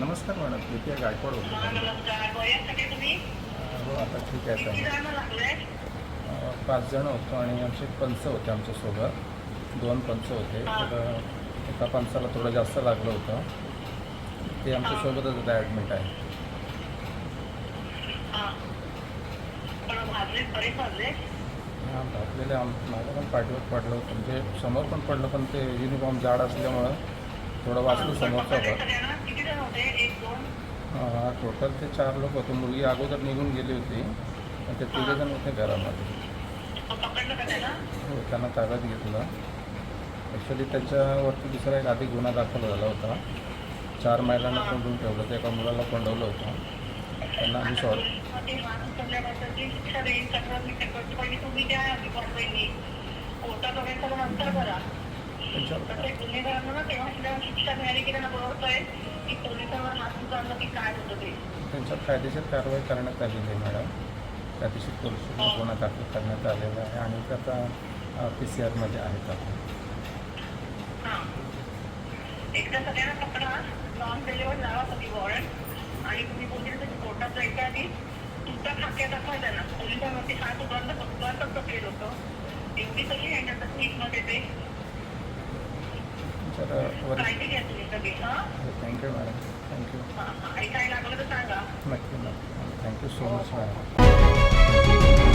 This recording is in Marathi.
नमस्कार वयासाठी तुम्ही? हो आता ठीक आहे अं, पाच जण होतो आणि आमचे पंच होते आमच्यासोबत. दोन पंच होते. तर एका पंचाला थोडं जास्त लागलं होतं. ते आमच्यासोबतच आता ॲडमिट आहे. हा. पण भाजले बरे भाजले? घातलेले आम माझ्या पण पाठीवर पडलं होतं. म्हणजे समोर पण पडलं पण ते युनिफॉर्म जाड असल्यामुळं थोडं वाचलं समोरचा होते एक दोन. हां टोटल ते चार लोक होते. मुलगी अगोदर निघून गेली होती. पण ते तिघे जण होते घरामध्ये. मग पकडलं का त्याला? हो त्यांना ताब्यात घेतलं. ॲक्च्युली त्याच्यावरती दुसरा एक आधी गुन्हा दाखल झाला होता. चार महिलांना कोंडून ठेवलं होतं. एका मुलाला कोंडवलं होतं. त्यांना आम्ही सॉरी. त्यांच्यावर ना की पोलिसांवर हात उचलणं काय होतं ते? त्यांच्यावर कायदेशीर कारवाई करण्यात आलेली आहे मॅडम. कायदेशीर पोलीस गुन्हा दाखल करण्यात आलेला आहे आणि ते आता पी सी आरमध्ये आहेत हां. एकदा सगळ्यांना पकडा. नॉन डिलिव्हर लावा वॉरंट. आणि तुम्ही पोलीस कोर्टात जायच्या आधी. तुमचा खाक्या दाखवा त्यांना. पोलिसांवरती हात उभारलं उभारतात का ते लोक एवढी सगळी ह्याच्यात मध्ये ते. त्याच्यावर काळजी घ्या तुम्ही सगळी हां? थँक्यू मॅडम थँक्यू हां हां. आणि काय लागलं तर सांगा नक्की नक्की थँक्यू सो मच मॅडम